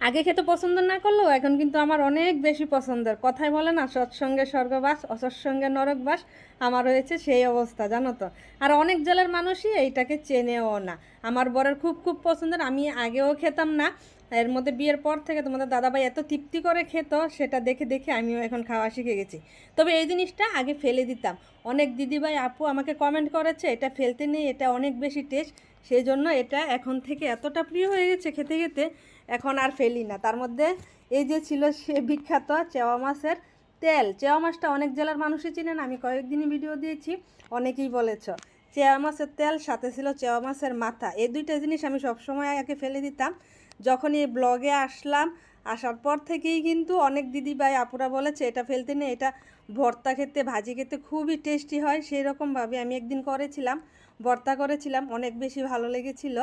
আগে খেতে পছন্দ না করলেও এখন কিন্তু আমার অনেক বেশি পছন্দের। কথাই বলে না, সৎসঙ্গে স্বর্গবাস, অসৎসঙ্গে নরকবাস, আমার হয়েছে সেই অবস্থা, জানো তো। আর অনেক জেলার মানুষই এইটাকে চেনেও না। আমার বরের খুব খুব পছন্দের, আমি আগেও খেতাম না। এর মধ্যে বিয়ের পর থেকে তোমাদের দাদাভাই এত তৃপ্তি করে খেত, সেটা দেখে দেখে আমিও এখন খাওয়া শিখে গেছি। তবে এই জিনিসটা আগে ফেলে দিতাম। অনেক দিদিভাই আপু আমাকে কমেন্ট করেছে, এটা ফেলতে নেই, এটা অনেক বেশি টেস্ট সেই জন্য এটা এখন থেকে এতটা প্রিয় হয়ে গেছে খেতে খেতে এখন আর ফেলি না। তার মধ্যে এই যে ছিল সে বিখ্যাত চেওয়া মাছের তেল। চেওয়া মাছটা অনেক জেলার মানুষই চিনেন, আমি কয়েকদিনই ভিডিও দিয়েছি, অনেকেই বলেছ। চেওয়া মাছের তেল, সাথে ছিল চেওয়া মাছের মাথা। এই দুইটা জিনিস আমি সবসময় আগে ফেলে দিতাম। যখন এই ব্লগে আসলাম, আসার পর থেকেই কিন্তু অনেক দিদি ভাই, আপুরা বলেছে, এটা ফেলতে নেই এটা ভর্তা খেতে, ভাজি খেতে খুবই টেস্টি হয়। সেই রকমভাবে আমি একদিন করেছিলাম, ভর্তা করেছিলাম, অনেক বেশি ভালো লেগেছিল।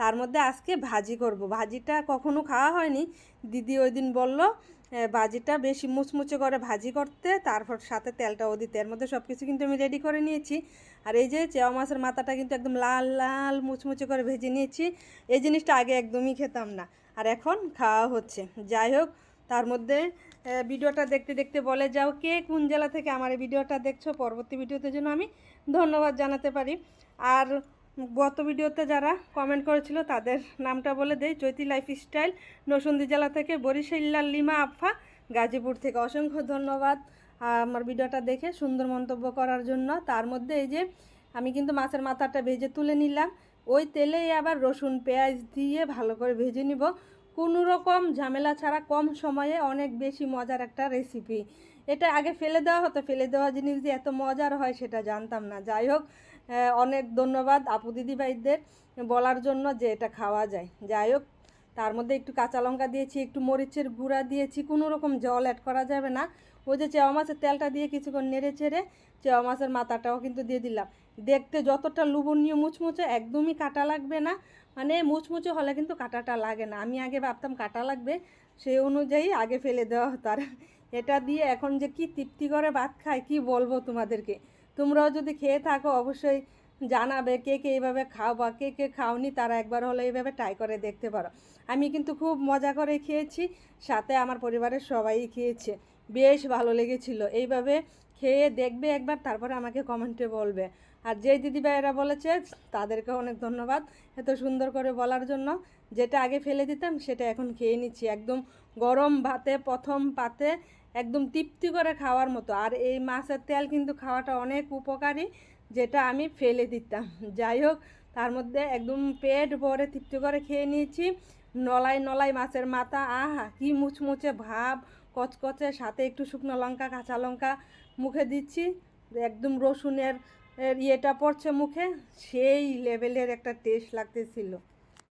তার মধ্যে আজকে ভাজি করব। ভাজিটা কখনো খাওয়া হয়নি। দিদি ওই দিন বলল ভাজিটা বেশি মুচমুচে করে ভাজি করতে, তারপর সাথে তেলটাও দিতে। এর মধ্যে সব কিছু কিন্তু আমি রেডি করে নিয়েছি। আর এই যে চেওয়া মাছের মাথাটা কিন্তু একদম লাল লাল মুচমুচে করে ভেজে নিয়েছি। এই জিনিসটা আগে একদমই খেতাম না। আর এখন খাওয়া হচ্ছে। যাই হোক, তার মধ্যে ভিডিওটা দেখতে দেখতে বলে যাও কে কোন জেলা থেকে আমার এই ভিডিওটা দেখছ। পরবর্তী ভিডিওতে জন্য আমি ধন্যবাদ জানাতে পারি। আর গত ভিডিওতে যারা কমেন্ট করেছিল তাদের নামটা বলে দেই, চৈতি লাইফস্টাইল নসন্দি জেলা থেকে বরিশাল্লা লিমা আফা গাজীপুর থেকে। অসংখ্য ধন্যবাদ আমার ভিডিওটা দেখে সুন্দর মন্তব্য করার জন্য। তার মধ্যে এই যে, আমি কিন্তু মাছের মাথাটা ভেজে তুলে নিলাম। ওই তেলেই আবার রসুন, পেঁয়াজ দিয়ে ভালো করে ভেজে নিব। কোনো রকম ঝামেলা ছাড়া কম সময়ে অনেক বেশি মজার একটা রেসিপি এটা আগে ফেলে দেওয়া হতো, ফেলে দেওয়া জিনিস যে এত মজার হয় সেটা জানতাম না। যাই হোক অনেক ধন্যবাদ আপু দিদি ভাইদের বলার জন্য যে এটা খাওয়া যায়। যাই হোক, তার মধ্যে একটু কাঁচা লঙ্কা দিয়েছি, একটু মরিচের গুঁড়া দিয়েছি কোনো রকম জল অ্যাড করা যাবে না। ওই যে চেওয়া মাছের তেলটা দিয়ে কিছুক্ষণ নেড়ে চেড়ে চেওয়া মাছের মাথাটাও কিন্তু দিয়ে দিলাম। দেখতে যতটা লুবনীয় মুচমুচে একদমই কাটা লাগবে না। মানে মুচমুচে হলে কিন্তু কাটাটা লাগে না। আমি আগে ভাবতাম কাটা লাগবে সেই অনুযায়ী আগে ফেলে দেওয়া হতো। আর এটা দিয়ে এখন যে কি তৃপ্তি করে ভাত খায়, কি বলব তোমাদেরকে? তোমরাও যদি খেয়ে থাকো, অবশ্যই জানাবে কে কে এইভাবে খাও বা কে কে খাওনি, তারা একবার হলে এইভাবে ট্রাই করে দেখতে পারো। আমি কিন্তু খুব মজা করে খেয়েছি, সাথে আমার পরিবারের সবাই খেয়েছে। বেশ ভালো লেগেছিল। এইভাবে খেয়ে দেখবে একবার, তারপরে আমাকে কমেন্টে বলবে। আর যেই দিদিভাইয়েরা বলেছে তাদেরকে অনেক ধন্যবাদ এত সুন্দর করে বলার জন্য। যেটা আগে ফেলে দিতাম, সেটা এখন খেয়ে নিচ্ছি। একদম গরম ভাতে, প্রথম পাতে, একদম তৃপ্তি করে খাওয়ার মতো। আর এই মাছের তেল কিন্তু খাওয়াটা অনেক উপকারী, যেটা আমি ফেলে দিতাম। যাই হোক, তার মধ্যে একদম পেট ভরে তৃপ্তি করে খেয়ে নিয়েছি। নলাই নলাই মাছের মাথা, আহা, কি মুচমুচে ভাব, কচকচে, সাথে একটু শুকনো লঙ্কা, কাঁচা লঙ্কা মুখে দিচ্ছি। একদম রসুনের ইয়েটা পড়ছে মুখে, সেই লেভেলের একটা টেস্ট লাগতেছিল।